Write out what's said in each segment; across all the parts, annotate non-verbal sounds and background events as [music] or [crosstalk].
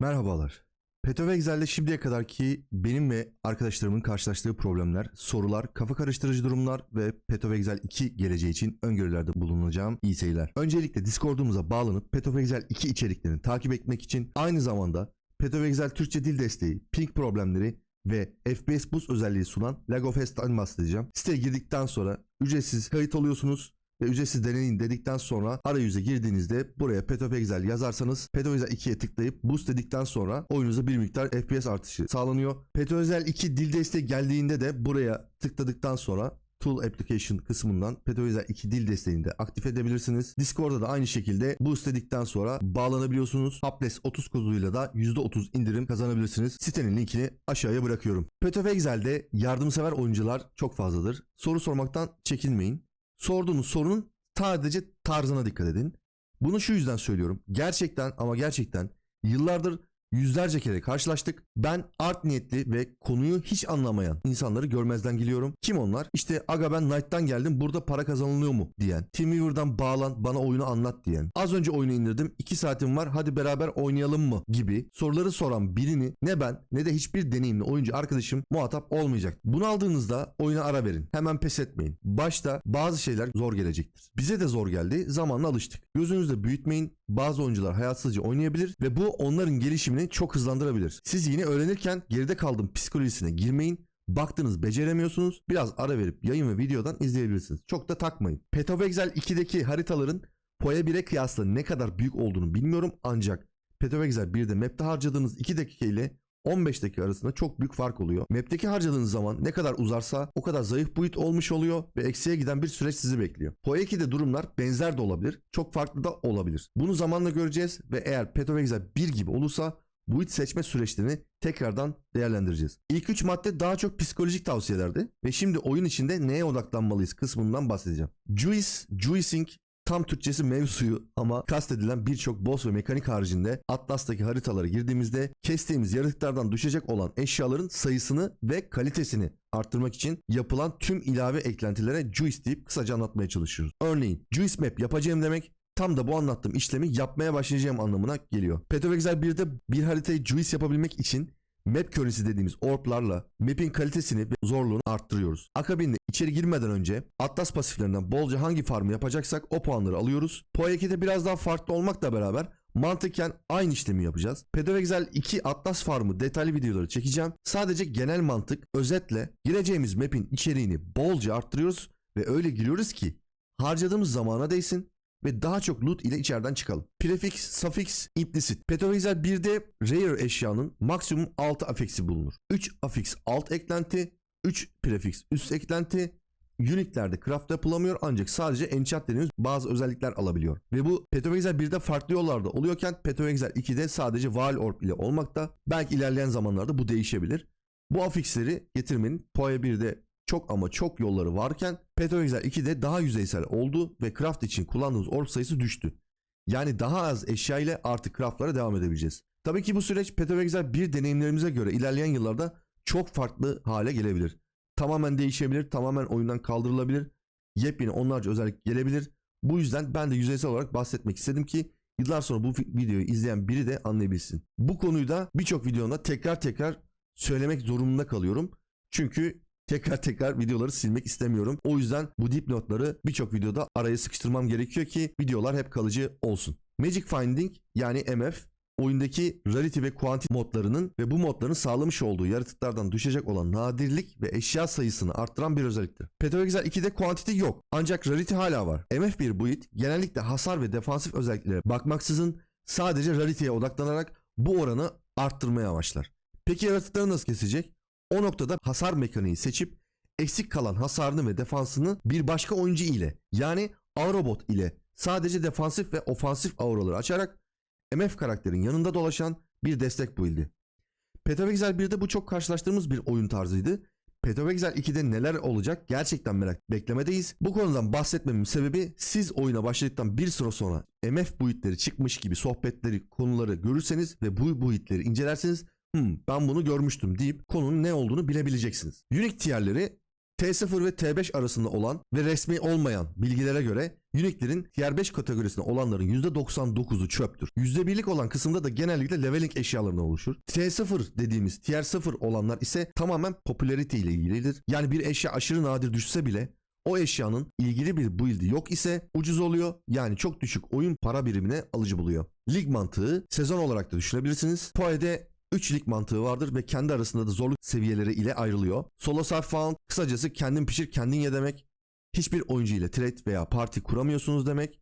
Merhabalar. Peto şimdiye kadarki benim ve arkadaşlarımın karşılaştığı problemler, sorular, kafa karıştırıcı durumlar ve Peto ve Excel 2 geleceği için öngörülerde bulunacağım iyi seyirler. Öncelikle Discord'umuza bağlanıp Peto ve Excel 2 içeriklerini takip etmek için aynı zamanda Peto Türkçe dil desteği, ping problemleri ve FPS Boost özelliği sunan Lagofest'ten bahsedeceğim. Siteye girdikten sonra ücretsiz kayıt oluyorsunuz ve ücretsiz deneyin dedikten sonra arayüze girdiğinizde buraya Petopexel yazarsanız Petopexel 2'ye tıklayıp boost dedikten sonra oyunuza bir miktar FPS artışı sağlanıyor. Petopexel 2 dil desteği geldiğinde de buraya tıkladıktan sonra Tool Application kısmından Petopexel 2 dil desteğini de aktif edebilirsiniz. Discord'da da aynı şekilde boost dedikten sonra bağlanabiliyorsunuz. Hapless 30 koduyla da %30 indirim kazanabilirsiniz. Sitenin linkini aşağıya bırakıyorum. Petopexel'de yardımsever oyuncular çok fazladır. Soru sormaktan çekinmeyin. Sorduğunuz sorunun sadece tarzına dikkat edin. Bunu şu yüzden söylüyorum. Gerçekten ama gerçekten yıllardır yüzlerce kere karşılaştık. Ben art niyetli ve konuyu hiç anlamayan insanları görmezden geliyorum. Kim onlar? İşte aga ben Knight'tan geldim burada para kazanılıyor mu diyen. Teamweaver'dan bağlan bana oyunu anlat diyen. Az önce oyunu indirdim 2 saatim var hadi beraber oynayalım mı gibi soruları soran birini ne ben ne de hiçbir deneyimli oyuncu arkadaşım muhatap olmayacak. Bunu aldığınızda oyuna ara verin. Hemen pes etmeyin. Başta bazı şeyler zor gelecektir. Bize de zor geldi. Zamanla alıştık. Gözünüzde büyütmeyin. Bazı oyuncular hayatsızca oynayabilir ve bu onların gelişimini çok hızlandırabilir. Siz yine öğrenirken geride kaldım psikolojisine girmeyin. Baktınız beceremiyorsunuz. Biraz ara verip yayın ve videodan izleyebilirsiniz. Çok da takmayın. Petrovexel 2'deki haritaların Poya 1'e kıyasla ne kadar büyük olduğunu bilmiyorum ancak Petrovexel 1'de map'te harcadığınız 2 dakika ile 15 dakika arasında çok büyük fark oluyor. Map'teki harcadığınız zaman ne kadar uzarsa o kadar zayıf boyut olmuş oluyor ve eksiye giden bir süreç sizi bekliyor. Poya 2'de durumlar benzer de olabilir, çok farklı da olabilir. Bunu zamanla göreceğiz ve eğer Petrovexel 1 gibi olursa boyut seçme süreçlerini tekrardan değerlendireceğiz. İlk 3 madde daha çok psikolojik tavsiyelerdi ve şimdi oyun içinde neye odaklanmalıyız kısmından bahsedeceğim. Juice, juicing tam Türkçesi mevzuyu ama kastedilen birçok boss ve mekanik haricinde Atlas'taki haritalara girdiğimizde kestiğimiz yaratıklardan düşecek olan eşyaların sayısını ve kalitesini arttırmak için yapılan tüm ilave eklentilere juice deyip kısaca anlatmaya çalışıyoruz. Örneğin juice map yapacağım demek tam da bu anlattığım işlemi yapmaya başlayacağım anlamına geliyor. Petrovexel 1'de bir haritayı juice yapabilmek için map currency dediğimiz orblarla map'in kalitesini ve zorluğunu arttırıyoruz. Akabinde içeri girmeden önce Atlas pasiflerinden bolca hangi farmı yapacaksak o puanları alıyoruz. 2'de biraz daha farklı olmakla beraber mantıken aynı işlemi yapacağız. Pedovexel 2 Atlas Farmı detaylı videoları çekeceğim. Sadece genel mantık özetle gireceğimiz map'in içeriğini bolca arttırıyoruz ve öyle giriyoruz ki harcadığımız zamana değsin ve daha çok loot ile içeriden çıkalım. Prefix, suffix, implicit. Petrovexel 1'de rare eşyanın maksimum 6 afiksi bulunur. 3 afix alt eklenti, 3 prefix üst eklenti, Unique'lerde craft yapılamıyor ancak sadece enchant dediğimiz bazı özellikler alabiliyor. Ve bu Petrovexel 1'de farklı yollarda oluyorken Petrovexel 2'de sadece Val Orb ile olmakta. Belki ilerleyen zamanlarda bu değişebilir. Bu afixleri getirmenin Poe 1'de çok ama çok yolları varken Petrovexel 2'de daha yüzeysel oldu ve craft için kullandığımız orb sayısı düştü. Yani daha az eşya ile artık craftlara devam edebileceğiz. Tabii ki bu süreç Petrovexel 1 deneyimlerimize göre ilerleyen yıllarda çok farklı hale gelebilir. Tamamen değişebilir, tamamen oyundan kaldırılabilir. Yepyeni onlarca özellik gelebilir. Bu yüzden ben de yüzeysel olarak bahsetmek istedim ki yıllar sonra bu videoyu izleyen biri de anlayabilsin. Bu konuyu da birçok videomda tekrar tekrar söylemek zorunda kalıyorum. Çünkü tekrar tekrar videoları silmek istemiyorum. O yüzden bu dipnotları birçok videoda araya sıkıştırmam gerekiyor ki videolar hep kalıcı olsun. Magic Finding yani MF oyundaki Rarity ve Quantity modlarının ve bu modların sağlamış olduğu yaratıklardan düşecek olan nadirlik ve eşya sayısını arttıran bir özelliktir. Petrovexel 2'de Quantity yok ancak Rarity hala var. MF1 build genellikle hasar ve defansif özelliklere bakmaksızın sadece Rarity'ye odaklanarak bu oranı arttırmaya başlar. Peki yaratıkları nasıl kesecek? O noktada hasar mekaniği seçip eksik kalan hasarını ve defansını bir başka oyuncu ile yani Aurobot ile sadece defansif ve ofansif auraları açarak MF karakterin yanında dolaşan bir destek build'i. Petrovexel 1'de bu çok karşılaştığımız bir oyun tarzıydı. Petrovexel 2'de neler olacak gerçekten merak beklemedeyiz. Bu konudan bahsetmemin sebebi siz oyuna başladıktan bir süre sonra MF buitleri çıkmış gibi sohbetleri, konuları görürseniz ve bu buitleri incelerseniz hmm, ben bunu görmüştüm deyip konunun ne olduğunu bilebileceksiniz. Unique tierleri T0 ve T5 arasında olan ve resmi olmayan bilgilere göre Unique'lerin tier 5 kategorisinde olanların %99'u çöptür. %1'lik olan kısımda da genellikle leveling eşyalarından oluşur. T0 dediğimiz tier 0 olanlar ise tamamen popularity ile ilgilidir. Yani bir eşya aşırı nadir düşse bile o eşyanın ilgili bir build'i yok ise ucuz oluyor. Yani çok düşük oyun para birimine alıcı buluyor. Lig mantığı sezon olarak da düşünebilirsiniz. PoE'de 3 lig mantığı vardır ve kendi arasında da zorluk seviyeleri ile ayrılıyor. Solo self found kısacası kendin pişir kendin ye demek. Hiçbir oyuncu ile trade veya parti kuramıyorsunuz demek.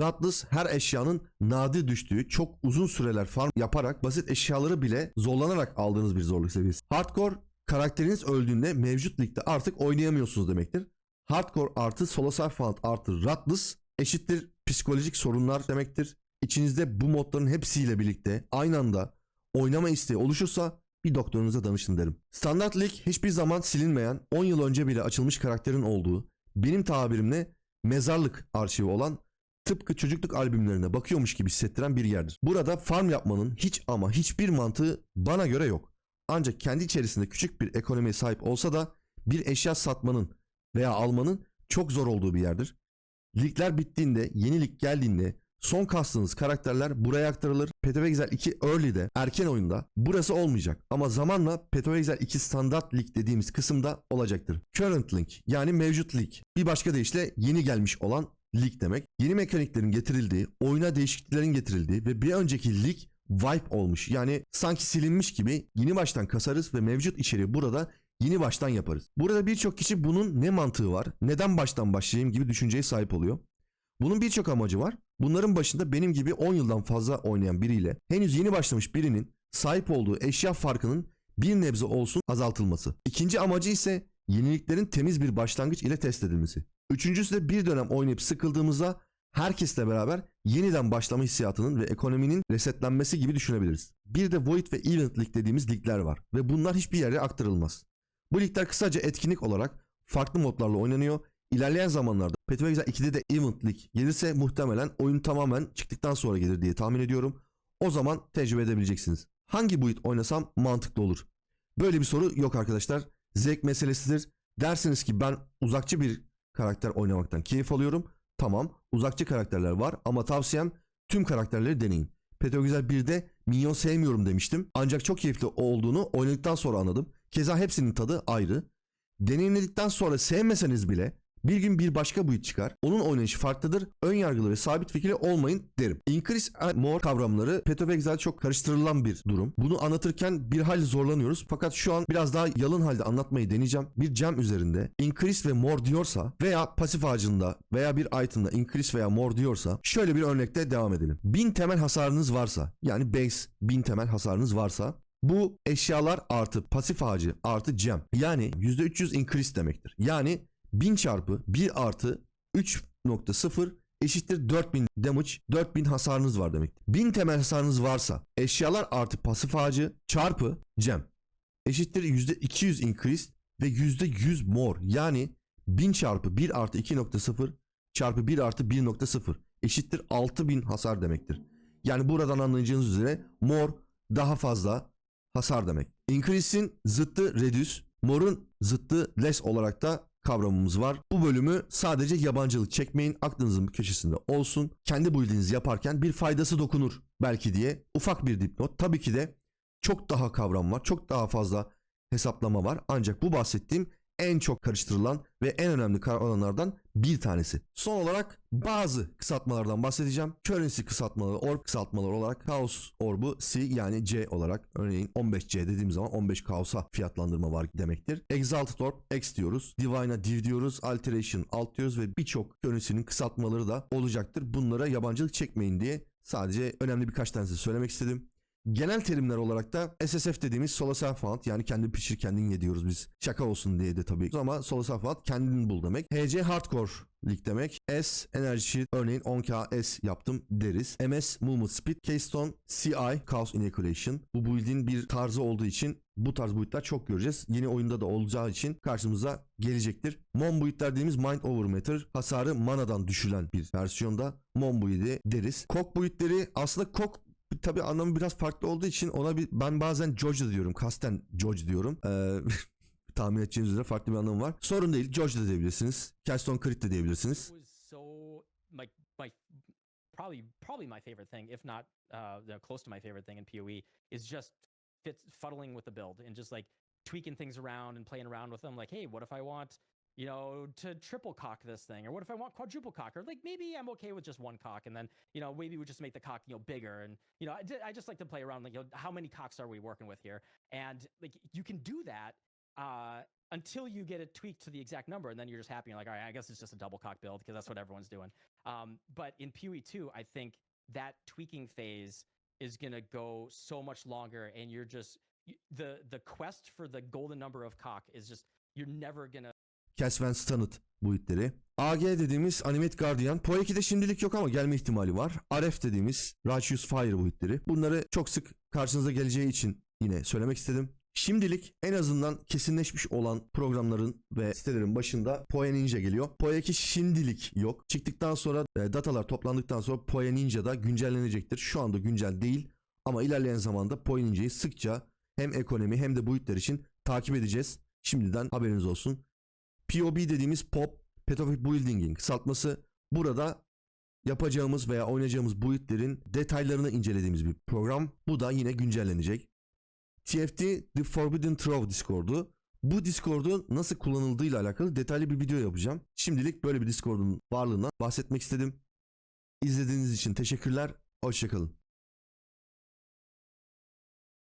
Ratless her eşyanın nadir düştüğü çok uzun süreler farm yaparak basit eşyaları bile zorlanarak aldığınız bir zorluk seviyesi. Hardcore karakteriniz öldüğünde mevcut ligde artık oynayamıyorsunuz demektir. Hardcore artı solo self found artı Ratless eşittir psikolojik sorunlar demektir. İçinizde bu modların hepsiyle birlikte aynı anda oynama isteği oluşursa bir doktorunuza danışın derim. Standart Lig hiçbir zaman silinmeyen 10 yıl önce bile açılmış karakterin olduğu benim tabirimle mezarlık arşivi olan tıpkı çocukluk albümlerine bakıyormuş gibi hissettiren bir yerdir. Burada farm yapmanın hiç ama hiçbir mantığı bana göre yok. Ancak kendi içerisinde küçük bir ekonomiye sahip olsa da bir eşya satmanın veya almanın çok zor olduğu bir yerdir. Ligler bittiğinde, yeni lig geldiğinde son kastığınız karakterler buraya aktarılır. Petrol 2 Early'de, erken oyunda burası olmayacak. Ama zamanla Petrol 2 Standart Lig dediğimiz kısımda olacaktır. Current Link yani mevcut lig. Bir başka deyişle yeni gelmiş olan lig demek. Yeni mekaniklerin getirildiği, oyuna değişikliklerin getirildiği ve bir önceki lig wipe olmuş. Yani sanki silinmiş gibi yeni baştan kasarız ve mevcut içeriği burada yeni baştan yaparız. Burada birçok kişi bunun ne mantığı var, neden baştan başlayayım gibi düşünceye sahip oluyor. Bunun birçok amacı var. Bunların başında benim gibi 10 yıldan fazla oynayan biriyle henüz yeni başlamış birinin sahip olduğu eşya farkının bir nebze olsun azaltılması. İkinci amacı ise yeniliklerin temiz bir başlangıç ile test edilmesi. Üçüncüsü de bir dönem oynayıp sıkıldığımızda herkesle beraber yeniden başlama hissiyatının ve ekonominin resetlenmesi gibi düşünebiliriz. Bir de Void ve Event League dediğimiz ligler var ve bunlar hiçbir yere aktarılmaz. Bu ligler kısaca etkinlik olarak farklı modlarla oynanıyor. İlerleyen zamanlarda Petrol 2'de de Event League gelirse muhtemelen oyun tamamen çıktıktan sonra gelir diye tahmin ediyorum. O zaman tecrübe edebileceksiniz. Hangi build oynasam mantıklı olur? Böyle bir soru yok arkadaşlar. Zevk meselesidir. Dersiniz ki ben uzakçı bir karakter oynamaktan keyif alıyorum. Tamam uzakçı karakterler var ama tavsiyem tüm karakterleri deneyin. Petrol 1'de minyon sevmiyorum demiştim. Ancak çok keyifli olduğunu oynadıktan sonra anladım. Keza hepsinin tadı ayrı. Deneyimledikten sonra sevmeseniz bile bir gün bir başka build çıkar. Onun oynayışı farklıdır. Ön yargılı ve sabit fikirli olmayın derim. Increase and more kavramları Exile çok karıştırılan bir durum. Bunu anlatırken bir hal zorlanıyoruz. Fakat şu an biraz daha yalın halde anlatmayı deneyeceğim. Bir gem üzerinde increase ve more diyorsa veya pasif ağacında veya bir itemda increase veya more diyorsa şöyle bir örnekte devam edelim. 1000 temel hasarınız varsa yani base 1000 temel hasarınız varsa bu eşyalar artı pasif ağacı artı gem yani %300 increase demektir. Yani 1000 çarpı 1 artı 3.0 eşittir 4000 damage 4000 hasarınız var demek. 1000 temel hasarınız varsa eşyalar artı pasif ağacı çarpı gem eşittir %200 increase ve %100 more yani 1000 çarpı 1 artı 2.0 çarpı 1 artı 1.0 eşittir 6000 hasar demektir. Yani buradan anlayacağınız üzere more daha fazla hasar demek. Increase'in zıttı reduce, more'un zıttı less olarak da kavramımız var. Bu bölümü sadece yabancılık çekmeyin. Aklınızın bir köşesinde olsun. Kendi build'inizi yaparken bir faydası dokunur belki diye ufak bir dipnot. Tabii ki de çok daha kavram var. Çok daha fazla hesaplama var. Ancak bu bahsettiğim en çok karıştırılan ve en önemli kavramlardan bir tanesi. Son olarak bazı kısaltmalardan bahsedeceğim. Currency kısaltmaları, orb kısaltmaları olarak Chaos Orb'u C yani C olarak örneğin 15C dediğim zaman 15 Chaos'a fiyatlandırma var demektir. Exalted Orb X diyoruz. Divine'a Div diyoruz. Alteration Alt diyoruz ve birçok currency'nin kısaltmaları da olacaktır. Bunlara yabancılık çekmeyin diye sadece önemli birkaç tanesi söylemek istedim. Genel terimler olarak da SSF dediğimiz solo self found yani kendin pişir kendin ye diyoruz biz. Şaka olsun diye de tabii. Ama solo self found kendin bul demek. HC hardcore lig demek. S enerji shield örneğin 10k S yaptım deriz. MS movement speed. Keystone CI chaos inoculation. Bu build'in bir tarzı olduğu için bu tarz build'ler çok göreceğiz. Yeni oyunda da olacağı için karşımıza gelecektir. Mon build'ler dediğimiz mind over matter. Hasarı manadan düşülen bir versiyonda Mon build'i deriz. Kok build'leri aslında kok tabi anlamı biraz farklı olduğu için ona bir ben bazen George diyorum. Kasten George diyorum. Ee, [laughs] tahmin edeceğiniz üzere farklı bir anlamı var. Sorun değil. George de diyebilirsiniz. Keystone Crit de diyebilirsiniz. probably probably my favorite thing, if not uh, close to my favorite thing in PoE, is just fits fuddling with the build and just like tweaking things around and playing around with them. Like, hey, what if I want you know to triple cock this thing, or what if I want quadruple cock, or like maybe I'm okay with just one cock, and then you know maybe we just make the cock you know bigger, and you know I, I just like to play around like you know, how many cocks are we working with here, and like you can do that. Uh, until you get it tweaked to the exact number, and then you're just happy. You're like, all right, I guess it's just a double cock build because that's what everyone's doing. Um, but in PoE 2, I think that tweaking phase is going to go so much longer, and you're just the the quest for the golden number of cock is just you're never gonna Casven Stunned boyutları. AG dediğimiz Animate Guardian. Po 2'de şimdilik yok ama gelme ihtimali var. RF dediğimiz Righteous Fire boyutları. Bunları çok sık karşınıza geleceği için yine söylemek istedim. Şimdilik en azından kesinleşmiş olan programların ve sitelerin başında Poe Ninja geliyor. Poe 2 şimdilik yok. Çıktıktan sonra e, datalar toplandıktan sonra Poe Ninja da güncellenecektir. Şu anda güncel değil ama ilerleyen zamanda Poe Ninja'yı sıkça hem ekonomi hem de boyutlar için takip edeceğiz. Şimdiden haberiniz olsun. POB dediğimiz Pop Pedophile Building'in kısaltması burada yapacağımız veya oynayacağımız boyutların detaylarını incelediğimiz bir program. Bu da yine güncellenecek. TFT The Forbidden Trove Discord'u. Bu Discord'un nasıl kullanıldığıyla alakalı detaylı bir video yapacağım. Şimdilik böyle bir Discord'un varlığından bahsetmek istedim. İzlediğiniz için teşekkürler. Hoşçakalın.